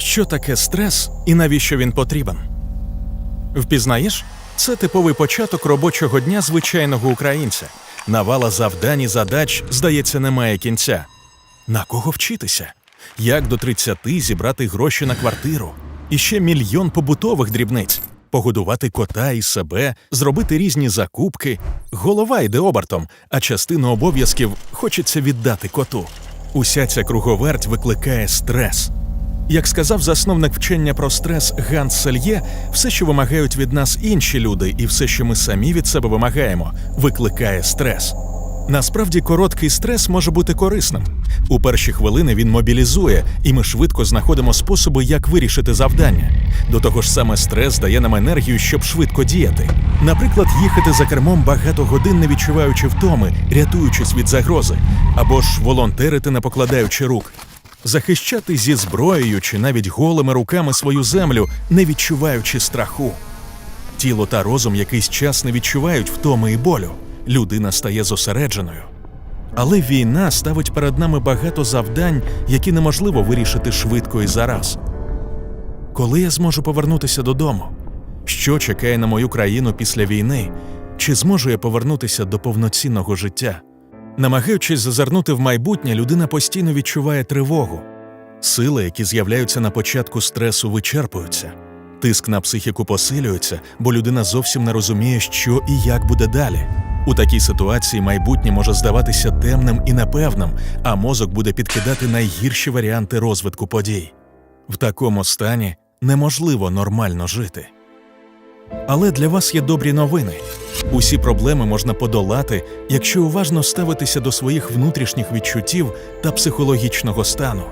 Що таке стрес і навіщо він потрібен? Впізнаєш? Це типовий початок робочого дня звичайного українця. Навала завдань і задач, здається, немає кінця. На кого вчитися? Як до 30 зібрати гроші на квартиру? І ще мільйон побутових дрібниць. Погодувати кота і себе, зробити різні закупки. Голова йде обертом, а частину обов'язків хочеться віддати коту. Уся ця круговерть викликає стрес. Як сказав засновник вчення про стрес Ганс Сельє, все, що вимагають від нас інші люди, і все, що ми самі від себе вимагаємо, викликає стрес. Насправді, короткий стрес може бути корисним. У перші хвилини він мобілізує, і ми швидко знаходимо способи, як вирішити завдання. До того ж, саме стрес дає нам енергію, щоб швидко діяти. Наприклад, їхати за кермом багато годин, не відчуваючи втоми, рятуючись від загрози, або ж волонтерити, не покладаючи рук. Захищати зі зброєю чи навіть голими руками свою землю, не відчуваючи страху. Тіло та розум якийсь час не відчувають втоми і болю. Людина стає зосередженою. Але війна ставить перед нами багато завдань, які неможливо вирішити швидко і зараз. Коли я зможу повернутися додому? Що чекає на мою країну після війни? Чи зможу я повернутися до повноцінного життя? Намагаючись зазирнути в майбутнє, людина постійно відчуває тривогу. Сили, які з'являються на початку стресу, вичерпуються. Тиск на психіку посилюється, бо людина зовсім не розуміє, що і як буде далі. У такій ситуації майбутнє може здаватися темним і непевним, а мозок буде підкидати найгірші варіанти розвитку подій. В такому стані неможливо нормально жити. Але для вас є добрі новини. Усі проблеми можна подолати, якщо уважно ставитися до своїх внутрішніх відчуттів та психологічного стану.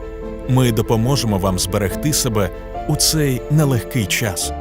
Ми допоможемо вам зберегти себе у цей нелегкий час.